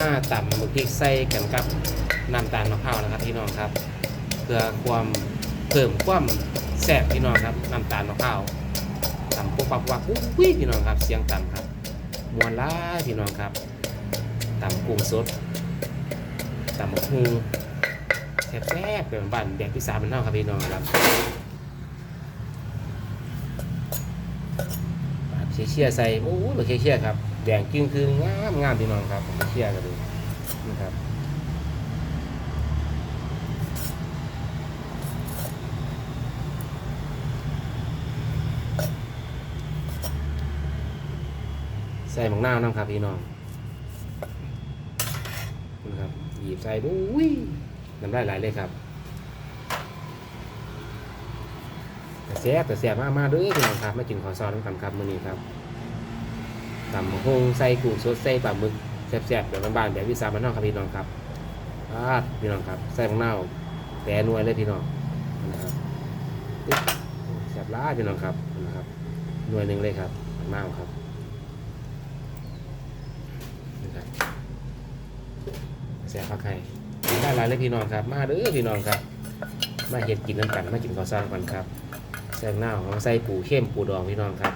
มาตำหมึกพริกใส่กันกับน้ำตาลมะพร้าวนะครับพี่น้องครับ เพื่อความเพิ่มความแซ่บพี่น้องครับน้ำตาลมะพร้าวตำปุ๊บปับวักอุ้ยพี่น้องครับเสียงตำครับมวนล้ายพี่น้องครับตำกุ้งสดตำหมกฮูแซ่บๆเป็นบ้านแบบพิซซ่าเป็นเท่าครับพี่น้องครับเชี่ยใส่โอ้ยแบบเชี่ยครับ แดงจึ้งคืองามงามพี่น้องครับผมเชี่ยกันดูนะครับใส่หมกหน้าน้ำครับพี่น้องนะครับหยิบใส่บุ้ยน้ำลายไหลเลยครับแต่แซ่บแต่แซ่บมากมาเด้อพี่น้องครับมากินข้าวซอยน้ำกันครับมื้อนี้ครับ ตำบักฮงใส่กุ้งสดใส่ปลาหมึกแซ่บๆแบบบ้านๆแบบวิสามันนอกครับพี่น้องครับอาดพี่น้องครับใส่หมกหน้าแต่นวยเลยพี่น้องนะครับแซ่บร้ายพี่น้องครับนะครับหน่วยหนึ่งเลยครับมกหน้าวครับแซ่บผักไข่ได้หลายเลยพี่น้องครับ มาเด้อพี่น้องครับมาเห็ดกินน้ำกันมากินข้าวซอยกันครับแซ่บหน้าของใส่ปูเข้มปูดองพี่น้องครับ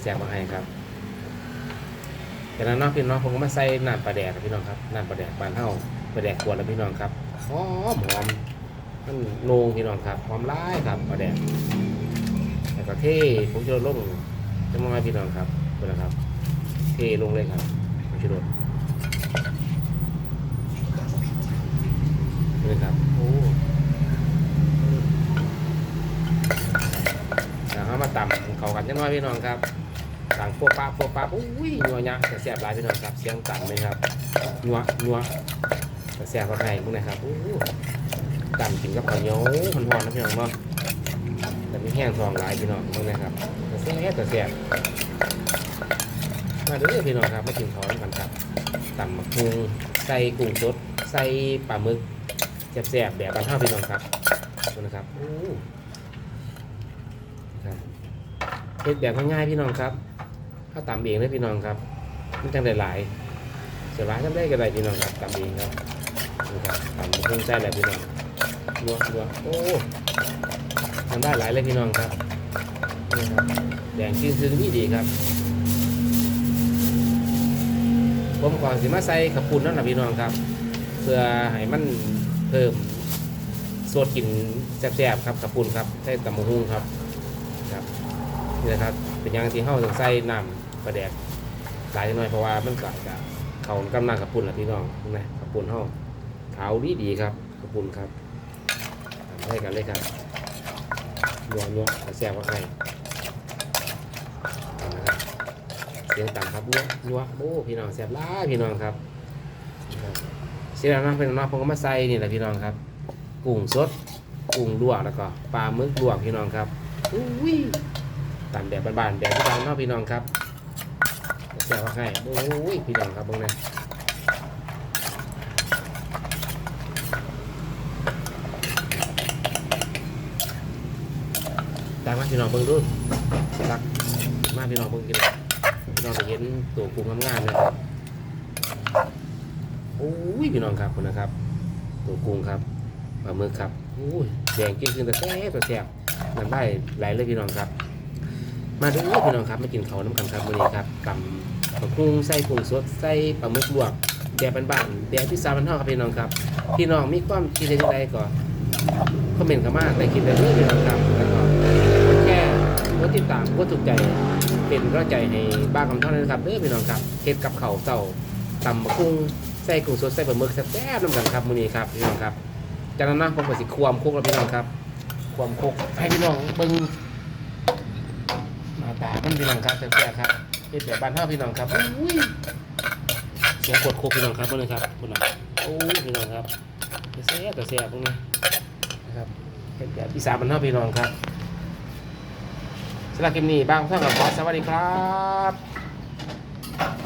แซ่บผักไข่ครับ จากนั้นเนอกพี่น้องผมก็มาใส่น้ำปลาแดกครับพี่น้องครับน้ำปลาแดกบานเท่าปลาแดกขวดแล้วพี่น้องครับหอมหอมมันโนงพี่น้องครับหอมร้ายครับปลาแดกแล้วก็เท่ผมจะลงจะมาพี่น้องครับเป็นะครับ เทลงเลยครับผงชูรสนี่ครับโอ้เดี๋ยวเรามาตำเขากันจังน้อยพี่น้องครับ ต่างพวปลาพวปลาอุ้ยนัวยักษ์แซ่บหลายพี่น้องครับเสียงต่ำเลยครับนัวนัวแซ่บเขาไห้มึงนะครับอู้ตำกินกับข้าวเหนียวหอนๆนะพี่น้องเนาะแต่ไม่แห้งทองหลายพี่น้องมึงนะครับแต่แซ่บแต่แซ่บมาเด้อพี่น้องครับมากินข้าวกันครับตำมะพุงใส่กุ้งสดใส่ปลาหมึกแซ่บๆแบบบ้านเฮาพี่น้องครับดูนะครับโอ้ครับเฮ็ดแบบง่ายๆพี่น้องครับ ถ้าตำเองเลยพี่น้องครับมันจังได้หลายเสียหลายทำได้ก็ได้พี่น้องครับตำเองครับนี่ครับตำมะพุงใส่แล้พี่น้องนัวนัวโอ้ทำได้หลายเลยพี่น้องครับนี่ครับแดงจริงคือนี่ดีครับผมก่อนสิมาใส่ขับปุ่นนั่นแหละพี่น้องครับ เพื่อให้มันเพิ่มสดกลิ่นแซ่บๆครับขับปุ่นครับใส่ตำมะฮุ่งครับครับนี่นะครับเป็นอย่างที่เฮาต้องใส่น้ำ ปลาแดกหลายหน่อยเพราะว่ามันก็จะเขากำลังขับปุ่นแหละพี่น้องนะขับปุ่นเฮาขาวดีดีครับขับปุ่นครับทำให้กันเลยครับนัวนัวแซ่บว่าไงนะครับเสียงต่ำครับนัวนัวโอ้พี่น้องแซ่บหล้ายพี่น้องครับเสียงน้องเป็นน้องผมก็มาใส่นี่แหละพี่น้องครับ กุ้งสดกุ้งลวกแล้วก็ปลาหมึกลวกพี่น้องครับอุ้ยตำแบบบ้านๆแบบที่บ้านเนอกพี่น้องครับ แซ่บว่าให้โอ้ยพี่น้องครับเบิ่งนะตามมาพี่น้องเบิ่งดูตักมาพี่น้องเบิ่งกินพี่น้องจะเห็นตัวกุ้งงามๆนะครับโอ้ยพี่น้องครับคุณนะครับ ตัวกุ้งครับปลาหมึกครับโอ้ยแดงกิ้งขึ้นแต่แซ่บแต่แซ่บน้ำได้ไหลเลยพี่น้องครับ มาดูพี่น้องครับมากินเขาน้ำกันครับวันนี้ครับตำปลากุ้งใส่กุ้งสดใส่ปลาหมึกลวกแดดบ้านๆแดดที่สามันท่าครับพี่น้องครับ พี่น้องมีความคิดเห็นยังไงก่อนคอมเมนต์เข้ามาแต่คิดแบบนี้พี่น้องครับแล้วก็แค่กดติดตามกดถูกใจเป็นกำลังใจให้บ้าคำท่านนะครับเด้อพี่น้องครับเฮ็ดกับเขาเต่าตำมะกุ้งใส่กุ้งสดใส่ปลาหมึกแซ่บๆน้ำกันครับมื้อนี้ครับพี่น้องครับจากนั้นนะผมก็สิควมคุกแล้วพี่น้องครับ ควมคุกให้พี่น้องเบิ่ง มันพี่น้องครับแซ่บๆครับเฮ็ดแบบบ้านเฮาพี่น้องครับอุ้ยเสียงกดโคกพี่น้องครับเบิ่งเลยครับพุ่น่ะโอ้พี่น้องครับแซ่บแต่แซ่บพุ่นนะครับเฮ็ดแบบอีสานบ้านเฮาพี่น้องครับสำหรับคลิปนี้บ้างเท่ากับขอสวัสดีครับ